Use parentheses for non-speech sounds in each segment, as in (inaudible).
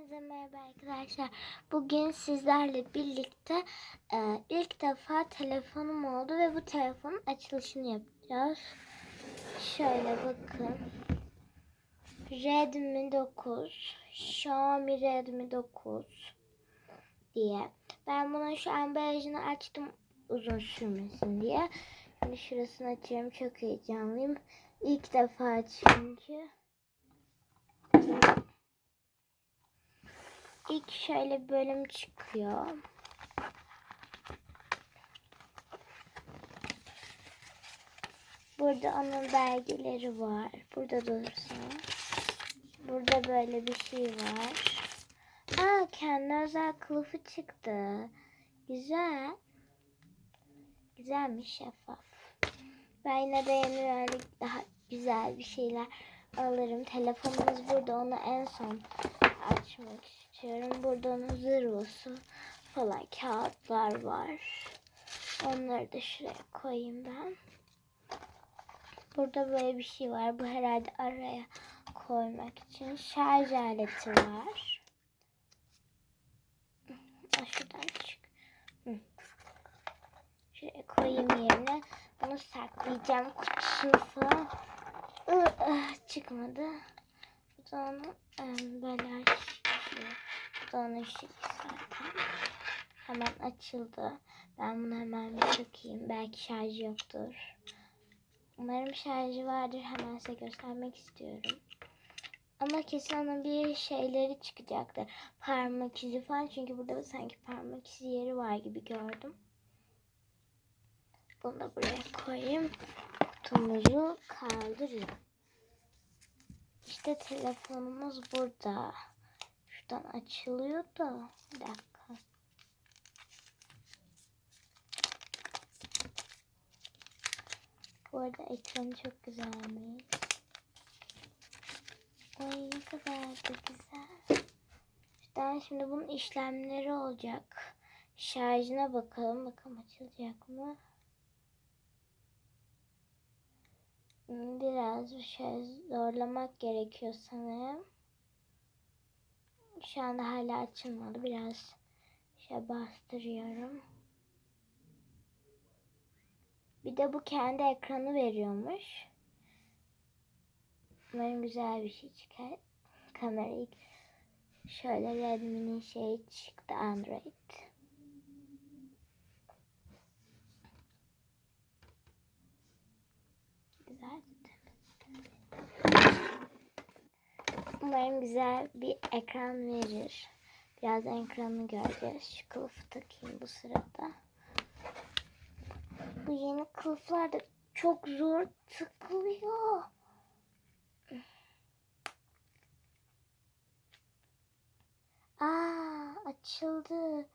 Hepinize merhaba arkadaşlar. Bugün sizlerle birlikte e, ilk defa telefonum oldu ve bu telefonun açılışını yapacağız. Şöyle bakın. Redmi 9, Xiaomi Redmi 9 diye. Ben bunun şu ambalajını açtım uzun sürmesin diye. Şimdi şurasını açıyorum. Çok heyecanlıyım. İlk defa çünkü. İlk şöyle bölüm çıkıyor. Burada onun belgeleri var. Burada dursun. Burada böyle bir şey var. Aa kendi özel kılıfı çıktı. Güzel. Güzelmiş şeffaf. Ben yine de yeni böyle daha güzel bir şeyler alırım. Telefonumuz burada. Onu en son açmak istiyorum. Burada onun zırvası falan kağıtlar var. Onları da şuraya koyayım ben. Burada böyle bir şey var. Bu herhalde araya koymak için. Şarj aleti var. Aa, şuradan çık. Şuraya koyayım yerine. Bunu saklayacağım kutusunu falan. Çıkmadı. Bu da onu em, böyle açıyor. Bu da onun şeyi zaten. Hemen açıldı. Ben bunu hemen bir takayım. Belki şarjı yoktur. Umarım şarjı vardır. Hemen size göstermek istiyorum. Ama kesin onun bir şeyleri çıkacaktır. Parmak izi falan. Çünkü burada sanki parmak izi yeri var gibi gördüm. Bunu da buraya koyayım. Kutumuzu kaldırayım. İşte telefonumuz burada. Şuradan açılıyor da. Bir dakika. Bu arada ekranı çok güzelmiş. Ay ne kadar da güzel. İşte şimdi bunun işlemleri olacak. Şarjına bakalım. Bakalım açılacak mı? Hmm, Biraz bir şey zorlamak gerekiyor sanırım. Şu anda hala açılmadı. Biraz şey bastırıyorum. Bir de bu kendi ekranı veriyormuş. Umarım güzel bir şey çıkar. Kamerayı şöyle Redmi'nin şeyi çıktı Android. Güzel. Umarım güzel bir ekran verir. Biraz ekranı göreceğiz. Şu kılıfı takayım bu sırada. Bu yeni kılıflar da çok zor tıkılıyor. Aa açıldı.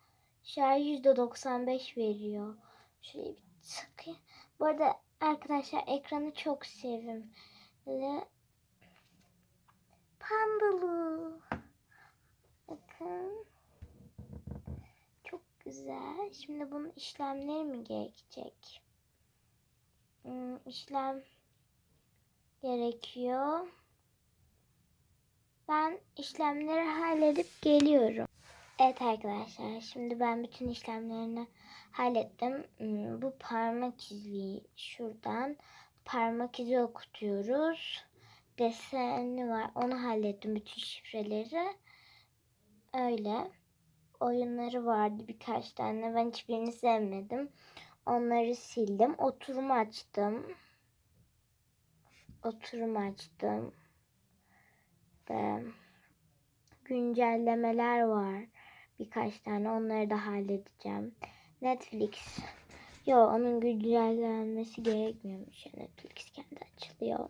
Şarj %95 veriyor. Şöyle bir tıkayım. Bu arada arkadaşlar ekranı çok sevimli. Pandalı. Bakın. Çok güzel. Şimdi bunun işlemleri mi gerekecek? Hmm, işlem gerekiyor. Ben işlemleri halledip geliyorum. Evet arkadaşlar şimdi ben bütün işlemlerini hallettim. Hmm, Bu parmak izi şuradan parmak izi okutuyoruz. Deseni var onu hallettim bütün şifreleri. Öyle. Oyunları vardı birkaç tane ben hiçbirini sevmedim. Onları sildim. Oturum açtım. Oturum açtım. Ve güncellemeler var. Birkaç tane onları da halledeceğim. Netflix. Yo onun güncellenmesi gerekmiyormuş. ya. Netflix kendi açılıyor.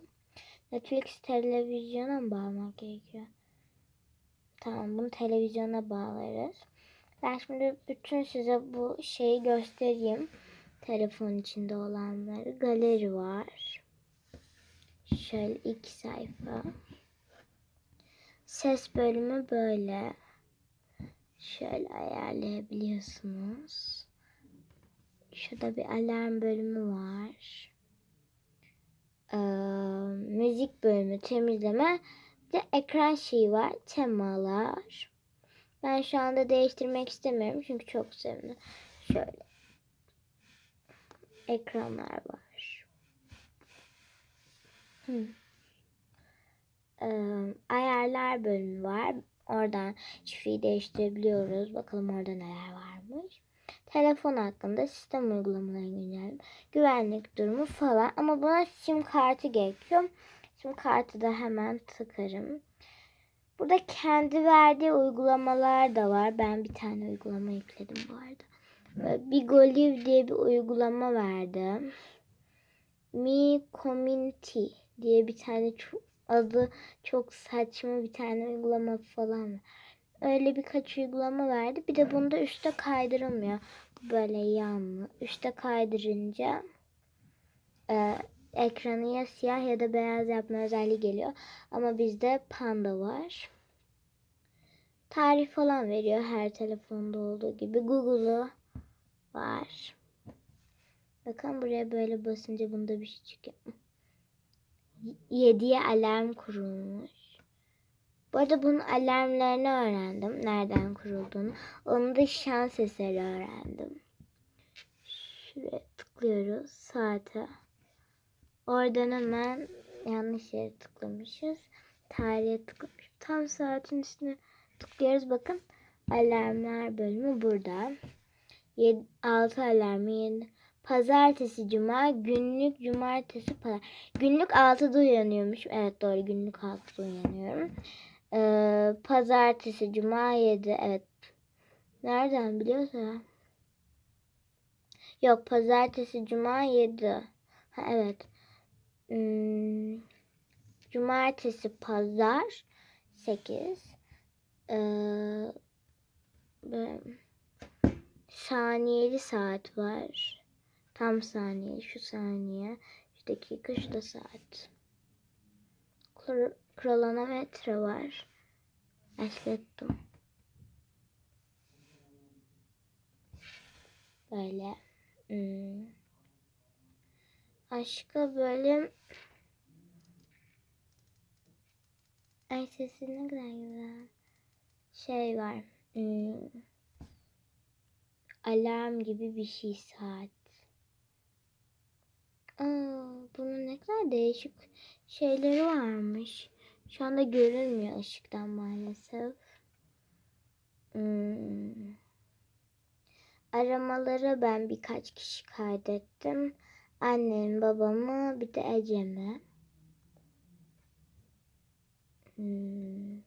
Netflix televizyona mı bağlamak gerekiyor? Tamam bunu televizyona bağlarız. Ben şimdi bütün size bu şeyi göstereyim. Telefon içinde olanları. Galeri var. Şöyle iki sayfa. Ses bölümü böyle. Şöyle ayarlayabiliyorsunuz. Şurada bir alarm bölümü var. Ee, müzik bölümü, temizleme. Bir de ekran şeyi var. Temalar. Ben şu anda değiştirmek istemiyorum çünkü çok sevimli. Şöyle. Ekranlar var. Hmm. Ee, ayarlar bölümü var. Oradan şifreyi değiştirebiliyoruz. Bakalım orada neler varmış. Telefon hakkında sistem uygulamaları güncelleme, güvenlik durumu falan. Ama buna sim kartı gerekiyor. Sim kartı da hemen tıkarım. Burada kendi verdiği uygulamalar da var. Ben bir tane uygulama yükledim bu arada. Bigolive diye bir uygulama verdim. Mi Community diye bir tane çok, adı çok saçma bir tane uygulama falan. Öyle birkaç uygulama verdi. Bir de bunda üstte kaydırılmıyor. Böyle yanlı. Üstte kaydırınca e, ekranı ya siyah ya da beyaz yapma özelliği geliyor. Ama bizde panda var. Tarih falan veriyor her telefonda olduğu gibi. Google'u var. Bakın buraya böyle basınca bunda bir şey çıkıyor. 7'ye alarm kurulmuş. Bu arada bunun alarmlarını öğrendim. Nereden kurulduğunu. Onu da şans eseri öğrendim. Şuraya tıklıyoruz. Saate. Oradan hemen yanlış yere tıklamışız. Tarihe tıklamışız. Tam saatin üstüne tıklıyoruz. Bakın alarmlar bölümü burada. 7, 6 alarmı 7. Pazartesi, cuma, günlük, cumartesi, pazar. Günlük 6'da uyanıyormuş. Evet doğru günlük 6'da uyanıyorum. Ee, pazartesi, cuma 7. Evet. Nereden biliyorsa? Yok pazartesi, cuma 7. Ha evet. Hmm, cumartesi, pazar 8. Ee, saniyeli saat var. Tam saniye, şu saniye, şu dakika, şu da saat. Kro kronometre var. Başlattım. Böyle. Hmm. Başka böyle Ay sesi ne kadar güzel. Şey var. Hmm. Alarm gibi bir şey saat. Aa, bunun ne kadar değişik şeyleri varmış. Şu anda görünmüyor ışıktan maalesef. Hmm. Aramaları ben birkaç kişi kaydettim. Annem, babamı, bir de Ecem'i. Hmm.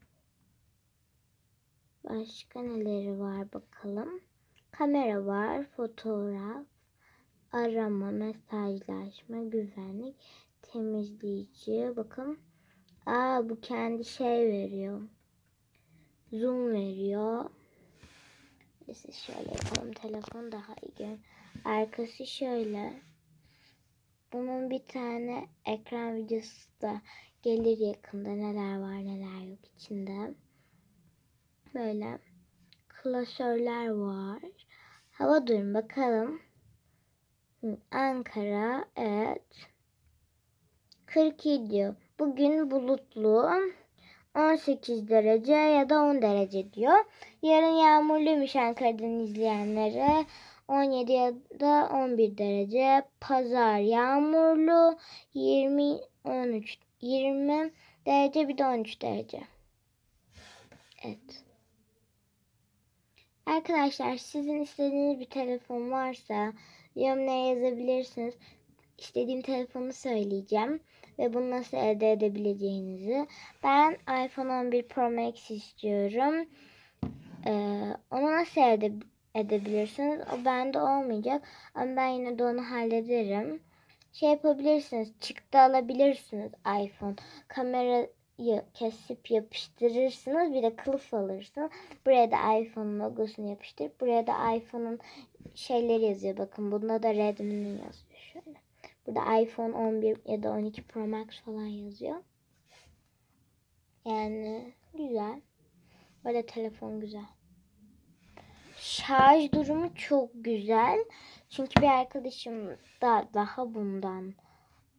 Başka neleri var bakalım. Kamera var, fotoğraf, arama, mesajlaşma, güvenlik, temizleyici. Bakın. Aa bu kendi şey veriyor. Zoom veriyor. Neyse şöyle yapalım. Telefon daha iyi görün. Arkası şöyle. Bunun bir tane ekran videosu da gelir yakında. Neler var neler yok içinde. Böyle klasörler var. Hava durum bakalım. Ankara evet. 42 diyor. Bugün bulutlu. 18 derece ya da 10 derece diyor. Yarın yağmurluymuş Ankara'dan izleyenlere. 17 ya da 11 derece. Pazar yağmurlu. 20 13 20 derece bir de 13 derece. Evet. Arkadaşlar sizin istediğiniz bir telefon varsa yorumlara yazabilirsiniz. İstediğim telefonu söyleyeceğim ve bunu nasıl elde edebileceğinizi. Ben iPhone 11 Pro Max istiyorum. Ee, onu nasıl elde edebilirsiniz? O bende olmayacak ama ben yine de onu hallederim. Şey yapabilirsiniz, çıktı alabilirsiniz iPhone. Kamerayı kesip yapıştırırsınız. Bir de kılıf alırsınız. Buraya da iPhone logosunu yapıştırıp buraya da iPhone'un şeyleri yazıyor. Bakın bunda da Redmi'nin yazıyor. Burada iPhone 11 ya da 12 Pro Max falan yazıyor. Yani güzel. Böyle telefon güzel. Şarj durumu çok güzel. Çünkü bir arkadaşım da daha bundan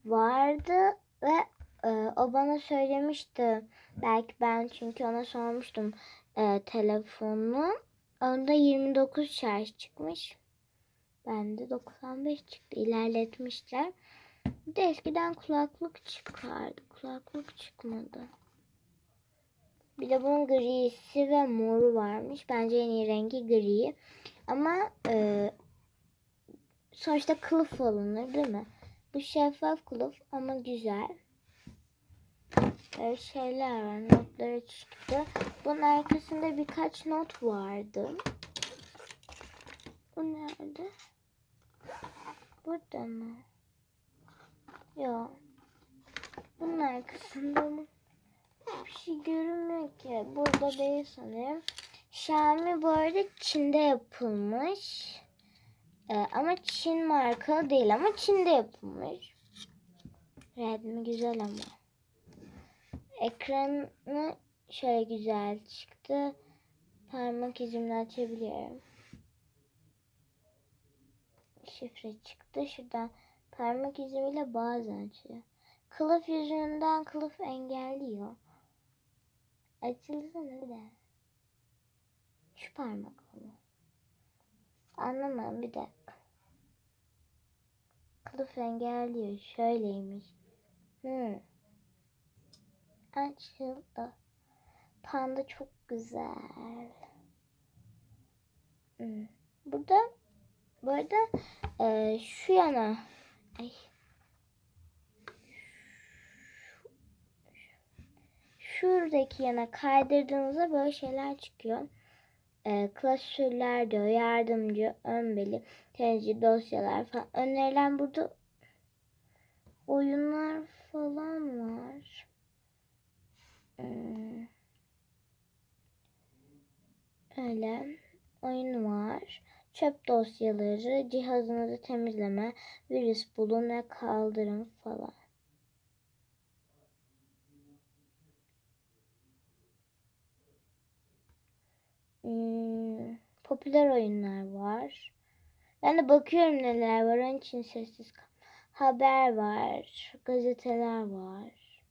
vardı ve e, o bana söylemişti. Belki ben çünkü ona sormuştum. e, telefonu. Onda 29 şarj çıkmış. Bende 95 çıktı. İlerletmişler. Bir de eskiden kulaklık çıkardı. Kulaklık çıkmadı. Bir de bunun grisi ve moru varmış. Bence en iyi rengi gri. Ama e, sonuçta kılıf alınır değil mi? Bu şeffaf kılıf ama güzel. Böyle şeyler var. Notları çıktı. Bunun arkasında birkaç not vardı. Bu nerede? Burada mı? Yok. Bunun arkasında mı? Bir şey görünmüyor ki. Burada değil sanırım. Xiaomi bu arada Çin'de yapılmış. Ee, ama Çin markalı değil ama Çin'de yapılmış. Redmi güzel ama. Ekranı şöyle güzel çıktı. Parmak izimle açabiliyorum. Şifre çıktı. Şuradan parmak izimiyle bazen açıyor. Kılıf yüzünden kılıf engelliyor. Açılsana bir de. Şu parmak onu. Anlamadım bir dakika. Kılıf engelliyor. Şöyleymiş. Hmm. Açıldı. Panda çok güzel. Hmm. Burada bu arada e, şu yana ay şuradaki yana kaydırdığınızda böyle şeyler çıkıyor. E, klasörler diyor, yardımcı, ön beli, tercih, dosyalar falan. Önerilen burada oyunlar falan var. Hmm. Öyle. Oyun var. Çöp dosyaları, cihazınızı temizleme, virüs bulun ve kaldırın falan. Hmm, popüler oyunlar var. Ben de bakıyorum neler var. Onun için sessiz kal. Haber var. Gazeteler var.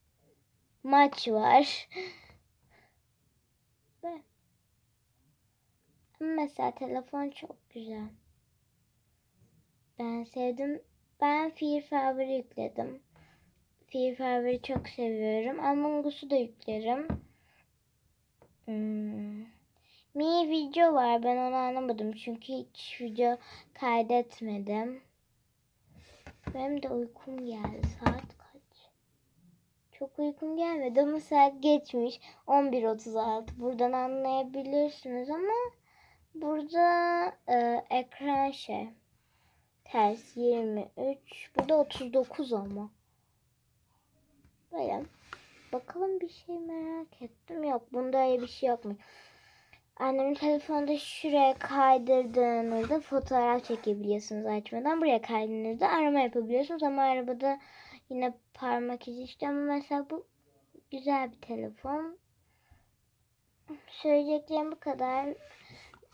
Maç var. (laughs) Ve Mesela telefon çok güzel. Ben sevdim. Ben Fear Favori yükledim. Fear Favori çok seviyorum. Among Us'u da yüklerim. Hmm. Mi video var. Ben onu anlamadım. Çünkü hiç video kaydetmedim. Benim de uykum geldi. Saat kaç? Çok uykum gelmedi ama saat geçmiş. 11.36. Buradan anlayabilirsiniz ama burada e, ekran şey. Ters 23. Burada 39 ama. Böyle. Bakalım bir şey merak ettim. Yok bunda öyle bir şey yokmuş. Annemin telefonda şuraya kaydırdığınızda fotoğraf çekebiliyorsunuz açmadan. Buraya kaydırdığınızda arama yapabiliyorsunuz ama arabada yine parmak izi işte ama mesela bu güzel bir telefon. Söyleyeceklerim bu kadar.